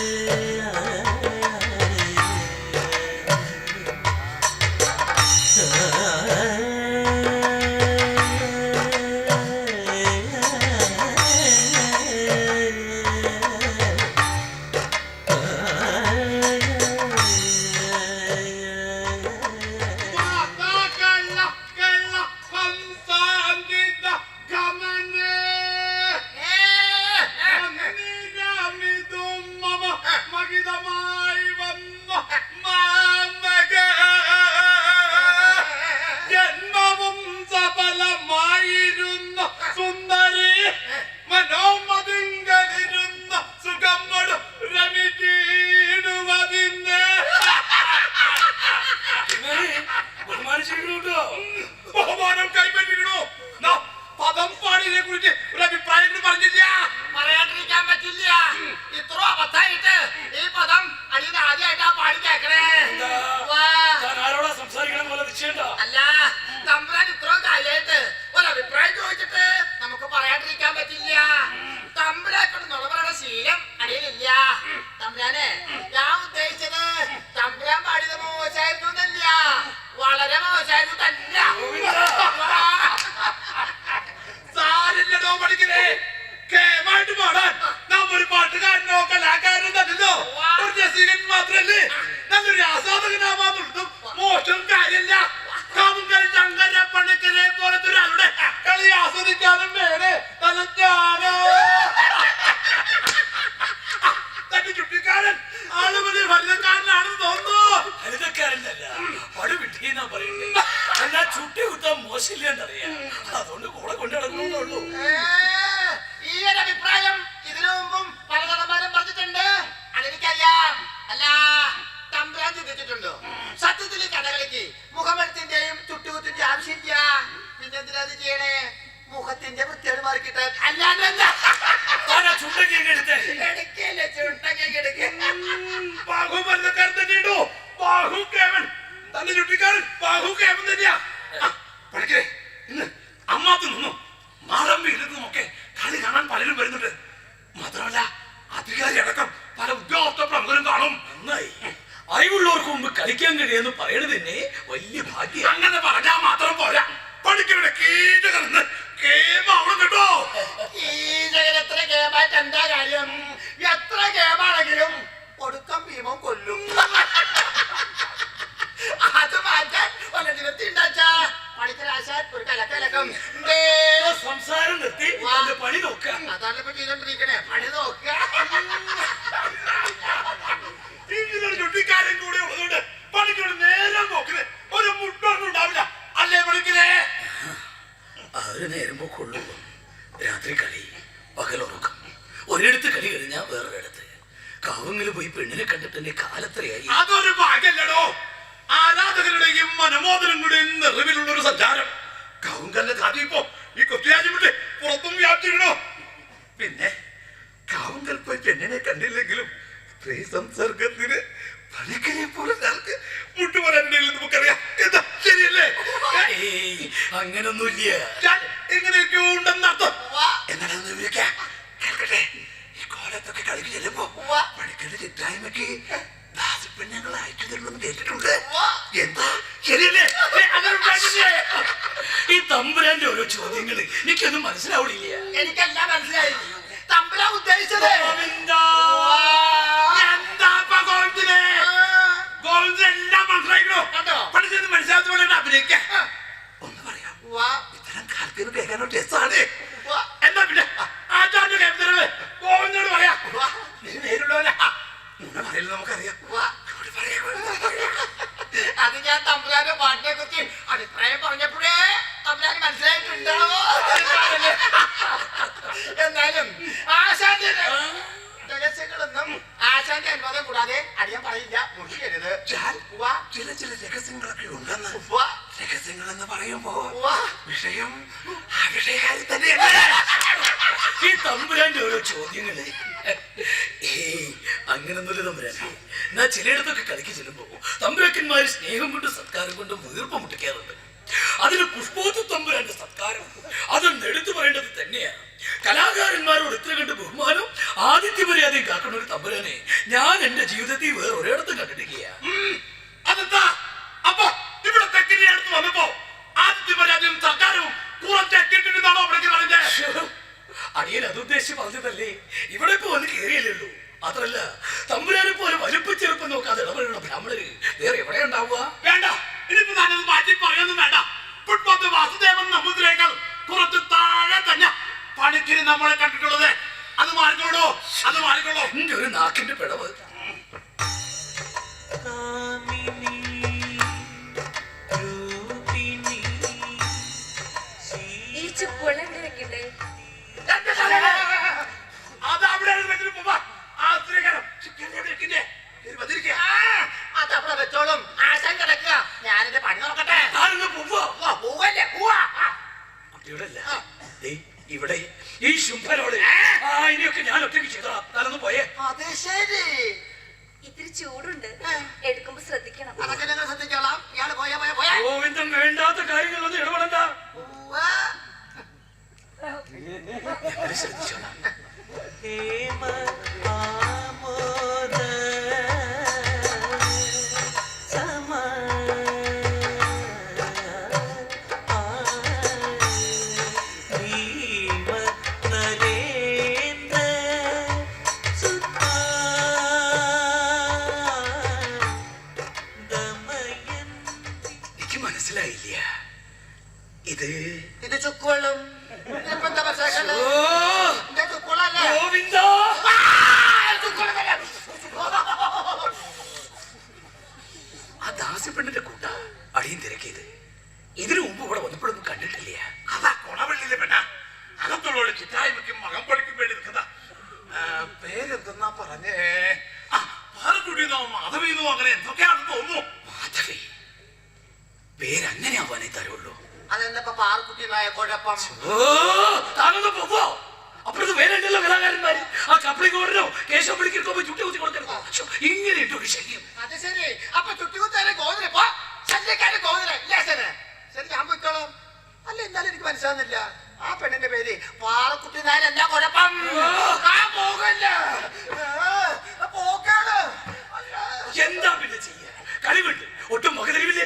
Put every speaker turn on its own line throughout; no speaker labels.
Yeah.
ബഹുമാനിച്ചിരിക്കണോ
ബഹുമാനം കൈപ്പറ്റിക്കണു പദം പാടിനെ കുറിച്ച് ഒരു അഭിപ്രായം പറഞ്ഞില്ല.
പറയാണ്ടിരിക്കാൻ പറ്റില്ല. ഇത്ര അബദ്ധായിട്ട് ഈ പദം അടിയിൽ ആദ്യമായിട്ടാ പാടി കേക്കണേ.
ആരോടാ സംസാരിക്കണം പോലെ നിശ്ചയണ്ട
അല്ല തമ്പുരാൻ ഇത്രയും കാര്യമായിട്ട് ഒരു അഭിപ്രായം ചോദിച്ചിട്ട് നമുക്ക് പറയാണ്ടിരിക്കാൻ പറ്റില്ല. തമ്പുരാൻ കൊണ്ട് പറയണ ശീലം അടിയിലില്ല തമ്പുരാനെ ഞാൻ ഉദ്ദേശിച്ചത് തമ്പുരാൻ പാടിയത് മോശമായിരുന്നു വളരെ മോശമായിരുന്നു തന്നെ.
സാരില്ലടോ പഠിക്കുന്നേ കേമായിട്ട് പാടാൻ നാം ഒരു പാട്ടുകാരനോ കലാകാരനോ തന്നല്ലോ ഒരു രസികൻ മാത്രല്ലേ. നല്ലൊരു ആസാദകനാവാന്നുള്ളതും മോശം കാര്യമില്ല.
കഥകളിക്ക് മുഖമെടുത്തിന്റെയും ചുട്ടുകുത്തിന്റെ ആവശ്യമില്ല. പിന്നെന്തിനാ അത് ചെയ്യണേ? മുഖത്തിന്റെ വൃത്തിയോട് മാറി കിട്ടാൻ അല്ലാണ്ട് എന്താ?
താൻ ആ ചുണ്ടൊക്കെ എടുത്തേ.
എടുക്കല്ലേ ചുണ്ടൊക്കെ എടുക്ക.
ബാഹു തന്നെയുണ്ടോ ബാഹു കേവൻ. തന്റെ ചുട്ടിക്കാരൻ ബാഹു കേവൻ തന്നെയാ. ആ, പഠിക്കേ ഇന്ന് അമ്മാത്ത് നിന്നും. മാറം വീട്ടിൽ ഒക്കെ കളി കാണാൻ പലരും വരുന്നുണ്ട്.
കളിക്കാൻ കഴിയുമെന്ന് പറയണത് തന്നെ വലിയ ഭാഗ്യം.
അങ്ങനെ പറഞ്ഞാൽ മാത്രം പോരാ. പഠിക്കവിടെ കീഴ കിടന്ന് കേമാവണം കേട്ടോ.
എത്ര കേമായിട്ട് എന്താ കാര്യം? എത്ര കേമാണെങ്കിലും ഒടുക്കം ഭീമം കൊല്ലും. അത് മാറ്റാൻ പണിക്കരാശാൻ ഒരു കലക്കലക്കം. ദേ.
സംസാരം നിർത്തി പണി നോക്കാം
അതാണ് ഇപ്പൊ ചെയ്തോണ്ടിരിക്കണേ. പണി നോക്കുക.
അവർ നേരം
പോക്കുള്ളൂ രാത്രി കളി പകലുറക്കം. ഒരിടത്ത് കളി കഴിഞ്ഞാൽ വേറൊരിടത്ത്. കാവങ്ങളിൽ പോയി പെണ്ണിനെ കണ്ടിട്ട് എന്റെ കാലത്രയായി
അതൊരു ഭാഗ്യല്ലടോ. ആരാധകരുടെയും മനമോദനങ്ങളുടെയും നിറവിലുള്ള ഒരു സഞ്ചാരം കൗങ്കല്ല ജാതി ഇപ്പോ ഈ കൊച്ചുരാജ്യം വിട്ട് പുറത്തും വ്യാപിച്ചിരണോ പിന്നെ കാവുങ്കൽ പോയി പെണ്ണിനെ കണ്ടില്ലെങ്കിലും സ്ത്രീ സംസർഗത്തിന് പണിക്കരെ പോലെ ഒരാൾക്ക് മുട്ടുപൊരാനിടയിൽ നമുക്കറിയാം എന്താ? ശരിയല്ലേ?
അങ്ങനൊന്നുമില്ല.
ഇങ്ങനെയൊക്കെ ഉണ്ടെന്നർത്ഥം എന്നാണെന്ന് വിളിക്കാം. കേൾക്കട്ടെ? ഈ കോലത്തൊക്കെ കളിക്ക് ചെല്ലുമ്പോ
ഉവ്വ.
പണിക്കരുടെ ചിത്രായ്മക്ക് ദാസപ്പെണ്ണുങ്ങൾ അയച്ചു തരുമെന്ന് കേട്ടിട്ടുണ്ട്. എന്താ? ശരിയല്ലേ?
ഈ തമ്പുരാന്റെ ഓരോ ചോദ്യങ്ങൾ എനിക്കൊന്നും മനസ്സിലാവണില്ല.
എനിക്കെല്ലാം മനസ്സിലായി. തമ്പുരാൻ ഉദ്ദേശിച്ചത്.
എന്താ? ഇപ്പൊ ഗോവിന്ദനെ? ഗോവിന്ദന് എല്ലാം മനസ്സിലായിക്കണോ
കണ്ടോ?
പഠിച്ചത് മനസ്സിലാത്ത പോലെ അഭിനയിക്കാം ഒന്ന് പറയാം
വാ,
ഇത്തരം കാലത്തിന് കേൾക്കാനോ രസാണ്
വാ,
എന്നാ പിന്നെ ആചാര്യ കേന്ദ്രങ്ങൾ ഗോവിന്ദനോട് പറയാ
വാ,
നീ നേരിടുവല്ല നുണ പറയില്ല നമുക്കറിയാം
വാ.
അങ്ങോട്ട് പറയാ, അങ്ങോട്ട് പറയാ.
അത് ഞാൻ തമ്പുരാന്റെ പാട്ടിനെ കുറിച്ച് അഭിപ്രായം പറഞ്ഞപ്പോഴേ തമ്പുരാന് മനസ്സിലായിട്ടുണ്ടാവോ എന്നാലും ആശാന്റെ രഹസ്യങ്ങളൊന്നും ആശാന്റെ അനുവാദം കൂടാതെ അടിയാൻ പറയില്ല. മുഷിയരുത്.
ചില ചില രഹസ്യങ്ങളൊക്കെ ഉണ്ടെന്ന്. രഹസ്യങ്ങൾ എന്ന് പറയുമ്പോ. വിഷയം വിഷയകാരി തന്നെയാണ്.
ഈ തമ്പുരാന്റെ ഓരോ ചോദ്യങ്ങൾ. അങ്ങനൊന്നുമില്ല തമ്പുരാൻ ഞാൻ ചിലയിടത്തൊക്കെ കളിക്ക് ചെല്ലുമ്പോ തമ്പുരാക്കന്മാര് സ്നേഹം കൊണ്ടും സത്കാരം കൊണ്ടും വീർപ്പ് മുട്ടിക്കാറുണ്ട്. അതിന് പുഷ്പോത്തു തമ്പുരാന്റെ സത്കാരം. അതൊന്ന് എടുത്തു പറയേണ്ടത് തന്നെയാണ്. കലാകാരന്മാരോട് ഇത്ര കണ്ട് ബഹുമാനം ആദിത്യ മര്യാദയും കാക്കുന്ന ഒരു തമ്പുരാനെ ഞാൻ എന്റെ ജീവിതത്തിൽ വേറെ ഒരിടത്തും കണ്ടിട്ടില്ല.
അതെന്താ? അപ്പൊ ഇവിടെ തെക്കിന്റെ അടുത്ത് വന്നപ്പോ ആദ്യ മര്യാദയും സർക്കാരും പറഞ്ഞത്
അടിയൻ പറഞ്ഞതല്ലേ? ഇവിടെ ഇപ്പൊ വന്ന് കയറിയല്ലേ മാത്രല്ല തമ്പുരാനെ പോലെ വലുപ്പച്ചെറുപ്പം നോക്കാതെ ഇടപെടുന്ന ബ്രാഹ്മണര് വേറെ എവിടെ ഉണ്ടാവുക?
വേണ്ട. ഇനിയിപ്പോ ഞാനത് മാറ്റി പറയൊന്നും വേണ്ട. ഫുട്പാത്ത് വാസുദേവൻ നമ്പൂതിരേക്കാൾ കുറച്ച് താഴെ തന്നെ പണിക്കിന് നമ്മളെ കണ്ടിട്ടുള്ളത്. അത് മാറിക്കോളൂ. അത്
മാറിക്കൊള്ളോ ഒരു നാക്കിന്റെ പിടവ്.
ഞങ്ങൾ ശ്രദ്ധിച്ചോളാം
ഹേമ ആമോദ
മനസ്സിലായില്ല. ഇത്
ഇത് ചുക്കുവെള്ളം ഇതിപ്പോ എന്താ മനസ്സിലാക്കണ്ടേ?
ഓ
ഇത് ചുക്കുവെള്ളമല്ലേ?
ഗോവിന്ദ
ആ, ചുക്കുവെള്ളം തന്നെ.
ആ ദാസ്യപ്പെണ്ണിന്റെ കൂട്ട അടിയും തിരക്കിയത് ഇതിനു മുമ്പ് ഇവിടെ വന്നപ്പോഴൊന്നും കണ്ടിട്ടില്ല
അതാ കൊണവള്ളിയിലെ പെണ്ണ അകത്തുള്ളവരുടെ ചിറ്റായ്മയ്ക്കും മകം പഠിക്കും വേണ്ടി നിൽക്കുന്ന ആ, പേരെന്തെന്നാ പറഞ്ഞേ ആ പാറക്കുടിന്നോ മാധവിന്നോ അങ്ങനെ എന്തൊക്കെയാണെന്ന് തോന്നുന്നു
മാധവി പേരങ്ങനെ ആവാനേ തരുള്ളൂ
അതെന്താ ഇപ്പൊ നായ കുഴപ്പം.
താങ്കൾ പോവോ അപ്പുറത്ത് വേറെണ്ടല്ലോ കലാകാരന്മാര്. ആ കപ്ലിക്കോടനോ കേശവ പിടിക്കോ പോയി ചുട്ടി കുത്തി കൊടുക്കരുത്. ഇങ്ങനെ ഇട്ടു ശല്യം.
അത് ശരി. അപ്പൊ ചുറ്റുകുത്താരെ ഗോതിര പോ. ശല്യക്കാരെ ഗോതിര ഇല്ലേ ശരി. ശരി ഞാൻ പോയിക്കോളാം. അല്ല എന്നാലും എനിക്ക് മനസ്സിലാവുന്നില്ല. ആ പെണ്ണിന്റെ പേര് പാറക്കുട്ടി നായർ. എന്താ കുഴപ്പം? പോകല്ല. പോക്കാണ്.
എന്താ പിന്നെ ചെയ്യാ കളിവിട്ട് ഒട്ടും മകതരിവില്ല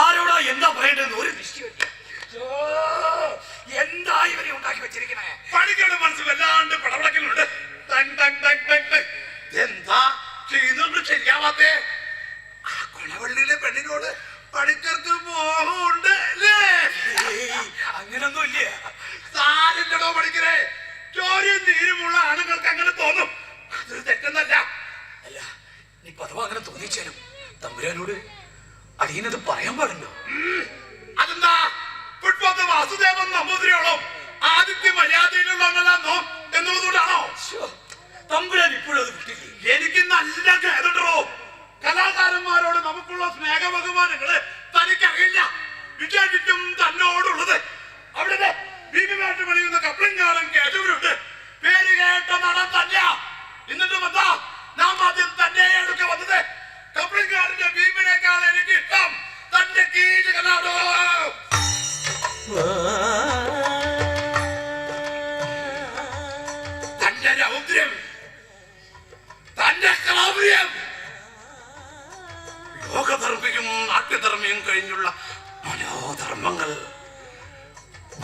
ആരോടാ എന്താ പറയേണ്ടതെന്ന് ഒരു നിശ്ചയമില്ല ശ്ശോ, എന്താ ഇവരെ ഉണ്ടാക്കി വെച്ചിരിക്കണേ
പണിക്കയുടെ മനസ്സ് വല്ലാണ്ട് പടവളക്കലുണ്ട് തങ് തങ് തങ് ടങ് ടങ്. എന്താ ചെയ്യുന്നത് ശരിയാവാത്തേ ആ കൊണവള്ളിയിലെ പെണ്ണിനോട് പണിക്കർക്ക് മോഹമുണ്ട് അല്ലേ
ഏയ്, അങ്ങനൊന്നും ഇല്ല
സാരില്ലടോ പണിക്കരെ ചോരയും നീരുമുള്ള ആണുങ്ങൾക്ക് അങ്ങനെ തോന്നും അതൊരു തെറ്റെന്നല്ല
അല്ല നീ പദവ അങ്ങനെ തോന്നിച്ചാലും തമ്പുരാനോട് അടിയനത് പറയാൻ പാടുണ്ടോ
അതെന്താ ഫുട്പാത്ത് വാസുദേവൻ നമ്പൂതിരിയോളം ആദിത്യ മര്യാദയിലുള്ളവങ്ങളാണോ എന്നുള്ളതുകൊണ്ടാണോ
ശ്ശോ, തമ്പുരാൻ ഇപ്പോഴും അത് വിട്ടില്ലേ
എനിക്ക് നല്ല ഖേദുണ്ടോ കലാകാരന്മാരോട് നമുക്കുള്ള സ്നേഹ ബഹുമാനങ്ങൾ തനിക്കറിയില്ല. വിചാരിക്കും തന്നോടുള്ളത്. അവിടെ ഭീമമായിട്ട് പണിയുന്ന കപ്ലിംഗാരൻ കേട്ടവരുണ്ട്. പേര് കേട്ട നടൻ തന്നെ എന്നിട്ട് വന്നാ നാം ആദ്യം തന്നെ എടുക്ക വന്നത്. കപ്ലിംഗാരന്റെ ഭീമിനേക്കാൾ എനിക്ക് ഇഷ്ടം തന്റെ കീഴുകനാടോ തന്റെ രൗദ്രം തന്റെ ക്രൗര്യം ലോകധർമ്മിയും നാട്യധർമ്മിയും കഴിഞ്ഞുള്ള മനോധർമ്മങ്ങൾ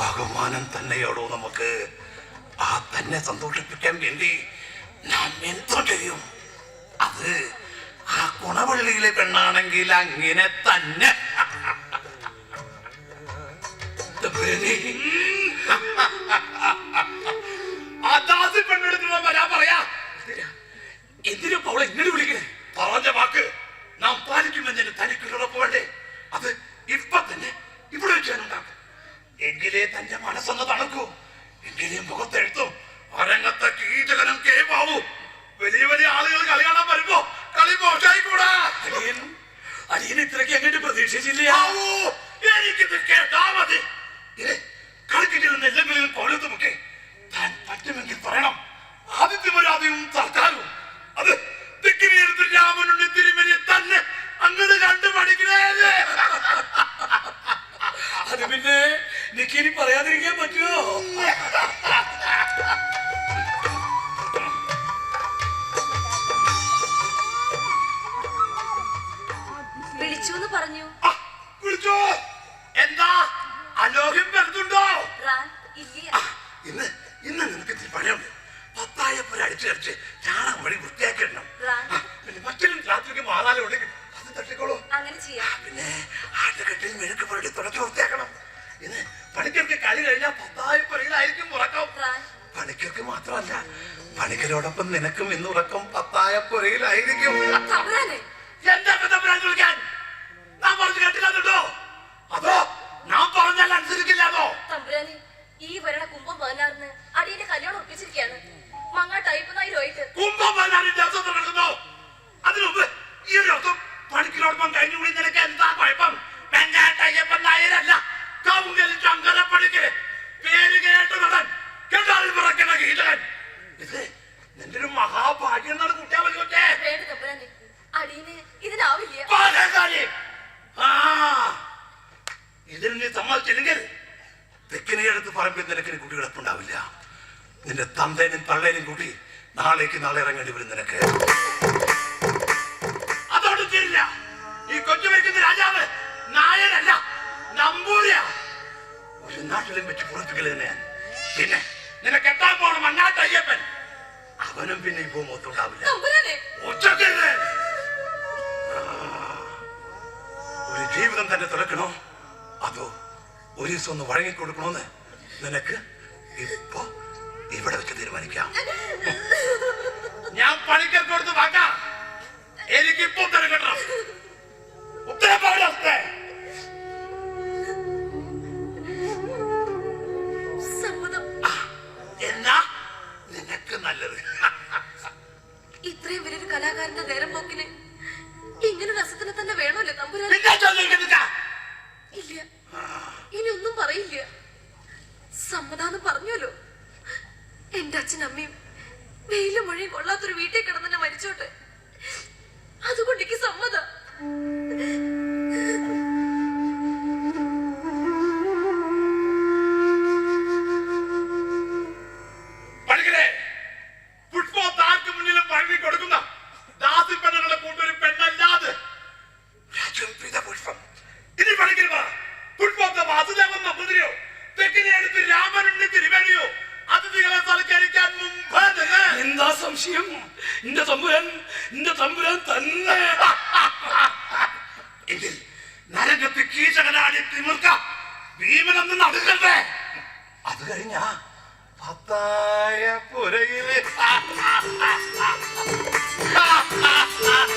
ഭഗവാനൻ തന്നെയോടോ നമുക്ക്? ആ തന്നെ സന്തോഷിപ്പിക്കാൻ വേണ്ടി നാം എന്തോ ചെയ്യും? അത് ആ കുണവള്ളിയിലെ പെണ്ണാണെങ്കിൽ അങ്ങനെ തന്നെ. പെണ്ണെടുത്തുള്ള വരാ പറയാ.
എന്തിനു? അവളെ ഇങ്ങനെ വിളിക്കണേ?
പറഞ്ഞ വാക്ക് നാം പാലിക്കുമെന്നതിന് തനിക്ക് ഉറപ്പ് വേണ്ടേ? അത് ഇപ്പൊ തന്നെ ഇവിടെ വെച്ചാനുണ്ടാക്കും എങ്കിലേ തന്റെ മനസ്സൊന്ന് തണുക്കൂ. എങ്കിലേ മുഖത്തെഴുത്തും അരങ്ങത്തെ കീചകനും കേമാവൂ വലിയ വലിയ ആളുകൾ കളി കാണാൻ വരുമ്പോ കളി മോശായിക്കൂടാ
അടിയൻ അടിയൻ ഇത്രയ്ക്ക് അങ്ങോട്ട് പ്രതീക്ഷിച്ചില്ല?
എനിക്കിത് കേട്ടാ മതി. കളിക്കിട്ടിരുന്ന കളിക്കിട്ട് നെല്ലങ്ങളിൽ കൊളുത്തുമൊക്കെ താൻ പറ്റുമെങ്കിൽ പറയണം. ആദിത്യമരാതിയും സർക്കാരും. അത് തെക്കിനെടുത്ത് രാമനുണ്ണി
എനിക്കിനി പറയാതിരിക്കാൻ പറ്റുമോ
വിളിച്ചു എന്ന് പറഞ്ഞു
വിളിച്ചോ. എന്താ? അലോഹ്യം വരുന്നുണ്ടോ? ഇന്ന് ഇന്ന് നിനക്ക് പണിയുണ്ട്. പത്തായപ്പുര അടിച്ചു അടിച്ച് ചാണകം വഴി വൃത്തിയാക്കിയിടണം. പിന്നെ മറ്റൊരു രാത്രിക്ക് മാറാലും അത് തട്ടിക്കോളൂ.
അങ്ങനെ
പിന്നെ ആട്ടുകെട്ടിൽ മെഴുക്ക് പുരട്ടി തുടച്ചു വൃത്തിയാക്കണം. ഇന്ന് പണിക്കർക്ക് കളി കഴിഞ്ഞാൽ പത്തായപ്പുരയിലായിരിക്കും ഉറക്കം.
റാൻ
പണിക്കർക്ക് മാത്രമല്ല പണിക്കരോടൊപ്പം നിനക്കും ഇന്ന് ഉറക്കം പത്തായപ്പുരയിലായിരിക്കും
തമ്പുരാനെ
എന്താ ഞാൻ പറഞ്ഞു കേട്ടില്ലാന്നുണ്ടോ അതോ ഞാൻ പറഞ്ഞാൽ അനുസരിക്കില്ലാതോ
തമ്പുരാനെ ഈ വരണ കുംഭം പതിനാറിന് അടിയന്റെ കല്യാണം ഉറപ്പിച്ചിരിക്കുകയാണ് മങ്ങാ ടൈപ്പ് നായിരുമായിട്ട്
കുംഭം പതിനാലിന് ദിവസം നടക്കുന്നു അതിനുമുമ്പ് ഈ ഒരു ദിവസം പണിക്കരോടൊപ്പം കഴിഞ്ഞുകൂടി നിനക്ക് എന്താ കുഴപ്പം വെങ്കാട്ടയ്യപ്പൻ നായരല്ല കൗങ്കൽ ചങ്കര പണിക്കര് പേര് കേട്ട നടൻ കേട്ടാളിൽ പിറക്കുന്ന ഗീതകൻ ഇത് നിന്റെ ഒരു മഹാഭാഗ്യം എന്നാണ് കുട്ടിയാ വലിയ
വേണ്ട തമ്പുരാനെ അടിയന് ഇതിനാവില്ല
പാലക്കാരി ആ ഇതിൽ നീ സമ്മതിച്ചില്ലെങ്കിൽ തെക്കിനെ അടുത്ത് പറമ്പിൽ നിനക്കിന് കുട്ടി കിടപ്പുണ്ടാവില്ല നിന്റെ തന്തേനും തള്ളേനും കൂട്ടി നാളേക്ക് നാളെ ഇറങ്ങേണ്ടി വരും നിനക്ക്. അതോട് തീരില്ല. ഈ കൊച്ചു വയ്ക്കുന്ന രാജാവ് നായരല്ല നമ്പൂരിയ. ഒരു നാട്ടിലും വെച്ച് പുറത്തുകളിൽ പിന്നെ നിനക്ക് എത്താൻ പോണ മണ്ണാട്ട് അയ്യപ്പൻ. അവനും പിന്നെ
ഇപ്പോ
മൊത്തമുണ്ടാവില്ല ഒരു ജീവിതം തന്നെ തുറക്കണോ? അതോ ഒരു ദിവസം ഒന്ന് വഴങ്ങി കൊടുക്കണോന്ന് നിനക്ക് ഇപ്പോ ഇവിടെ വെച്ച് തീരുമാനിക്കാം. ഞാൻ പണിക്കർക്ക് കൊടുത്ത് വാക്കാം എനിക്കിപ്പോ ഇപ്പൊ
സംശയം. നിന്റെ തമ്പുരാൻ നിന്റെ തമ്പുരാൻ തന്നെ